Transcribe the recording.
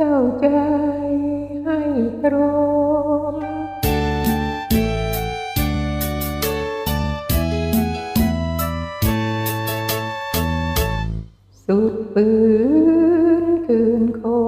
เจ้าใจให้ตรมสุดปืนคืนคง